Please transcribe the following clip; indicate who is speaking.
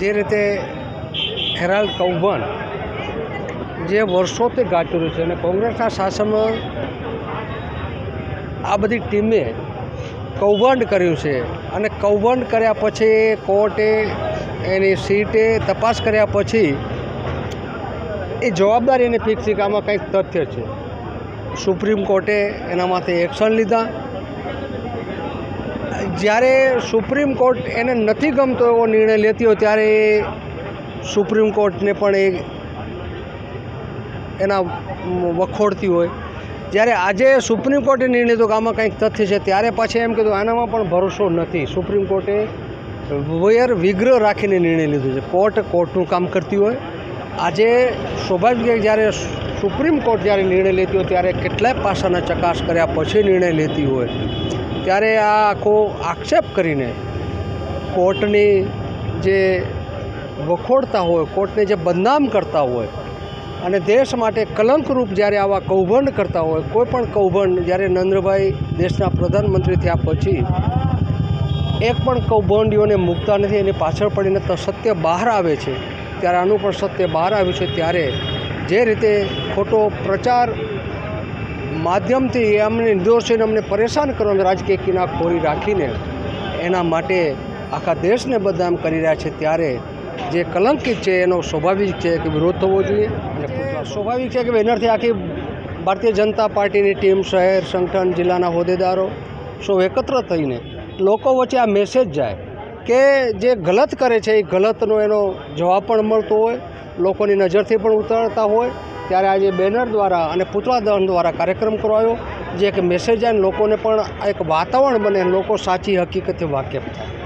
Speaker 1: જે રીતે હેરાલ્ડ કૌભન જે વર્ષોથી ગાંઠેલું છે અને કોંગ્રેસના શાસનમાં આ બધી ટીમે કૌભાંડ કર્યું છે અને કૌભાંડ કર્યા પછી કોર્ટે એની સીટે તપાસ કર્યા પછી એ જવાબદારી એને ફિક્સ કે આમાં કંઈક તથ્ય છે. સુપ્રીમ કોર્ટે એના માટે એક્શન લીધા. જ્યારે સુપ્રીમ કોર્ટ એને નથી ગમતો એવો નિર્ણય લેતી હોય ત્યારે સુપ્રીમ કોર્ટને પણ એ એના વખોડતી હોય. જ્યારે આજે સુપ્રીમ કોર્ટે નિર્ણય લીધો કે આમાં કંઈક તથ્ય છે, ત્યારે પાછી એમ કીધું, આનામાં પણ ભરોસો નથી. સુપ્રીમ કોર્ટે વયર વિગ્રહ રાખીને નિર્ણય લીધો છે. કોર્ટ કોર્ટનું કામ કરતી હોય. આજે સ્વાભાવિક જ્યારે સુપ્રીમ કોર્ટ જ્યારે નિર્ણય લેતી હોય, ત્યારે કેટલાય પાસાના ચકાસ કર્યા પછી નિર્ણય લેતી હોય. ત્યારે આ આખો આક્ષેપ કરીને કોર્ટની જે વખોડતા હોય, કોર્ટને જે બદનામ કરતા હોય અને દેશ માટે કલંકરૂપ જ્યારે આવા કૌભંડ કરતા હોય, કોઈ પણ કૌભંડ જ્યારે નરેન્દ્રભાઈ દેશના પ્રધાનમંત્રી થયા પછી એક પણ કૌભંડીઓને મૂકતા નથી, એની પાછળ પડીને તો સત્ય બહાર આવે છે. ત્યારે આનું પણ સત્ય બહાર આવ્યું છે. ત્યારે જે રીતે ખોટો પ્રચાર માધ્યમથી અમને નિર્દોષીને અમને પરેશાન કરવાનો રાજકીય કિનાખોરી રાખીને એના માટે આખા દેશને બદનામ કરી રહ્યા છે ત્યારે જે કલંકિત છે એનો સ્વાભાવિક છે કે વિરોધ થવો જોઈએ સ્વાભાવિક છે કે એનાથી આખી ભારતીય જનતા પાર્ટીની ટીમ શહેર સંગઠન જિલ્લાના હોદ્દેદારો સૌ એકત્ર થઈને લોકો વચ્ચે આ મેસેજ જાય કે જે ગલત કરે છે એ ગલતનો એનો જવાબ પણ મળતો હોય લોકોની નજરથી પણ ઉતરતા હોય ત્યારે આજે બેનર દ્વારા અને પૂતળા દહન દ્વારા કાર્યક્રમ કરવાયો જે એક મેસેજ આવીને લોકોને પણ એક વાતાવરણ બને, લોકો સાચી હકીકતથી વાકેફ થાય.